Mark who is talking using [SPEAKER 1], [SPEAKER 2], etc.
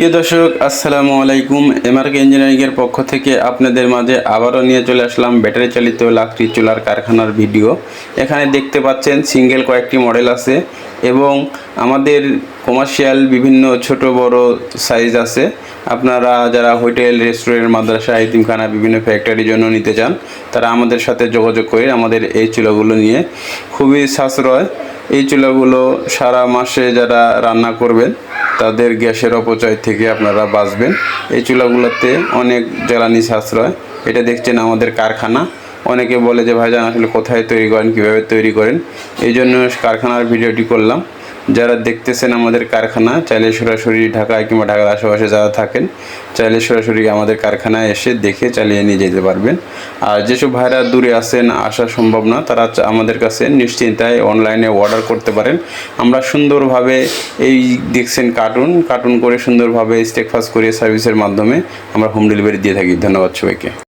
[SPEAKER 1] প্রিয় দর্শক, আসসালামু আলাইকুম। এমআরকে ইঞ্জিনিয়ারিংয়ের পক্ষ থেকে আপনাদের মাঝে আবারও নিয়ে চলে আসলাম ব্যাটারি চালিত লাকড়ি চুলার কারখানার ভিডিও। এখানে দেখতে পাচ্ছেন সিঙ্গেল কয়েকটি মডেল আছে এবং আমাদের কমার্শিয়াল বিভিন্ন ছোট বড় সাইজ আছে। আপনারা যারা হোটেল, রেস্টুরেন্ট, মাদ্রাসা আইতিমখানা বিভিন্ন ফ্যাক্টরির জন্য নিতে চান, তারা আমাদের সাথে যোগাযোগ করে আমাদের এই চুলাগুলো নিয়ে। খুবই সাশ্রয়। এই চুলাগুলো সারা মাসে যারা রান্না করবেন তাদের গ্যাসের অপচয় থেকে আপনারা বাঁচবেন। এই চুলাগুলোতে অনেক জ্বালানি সাশ্রয়। এটা দেখছেন আমাদের কারখানা। অনেকে বলে যে, ভাইজান, আসলে কোথায় তৈরি করেন? কীভাবে তৈরি করেন? এই জন্য কারখানার ভিডিওটি করলাম। যারা দেখতেছেন আমাদের কারখানা, চাইলে সরাসরি ঢাকায় কিংবা ঢাকার আশেপাশে যারা থাকেন, চাইলে সরাসরি আমাদের কারখানায় এসে দেখে চালিয়ে নিয়ে যেতে পারবেন। আর যেসব ভাইরা দূরে আছেন, আসা সম্ভব না, তারা আমাদের কাছে নিশ্চিন্তায় অনলাইনে অর্ডার করতে পারেন। আমরা সুন্দরভাবে এই দেখছেন কার্টুন কার্টুন করে সুন্দরভাবে স্টেকফাস্ট করে সার্ভিসের মাধ্যমে আমরা হোম ডেলিভারি দিয়ে থাকি। ধন্যবাদ সবাইকে।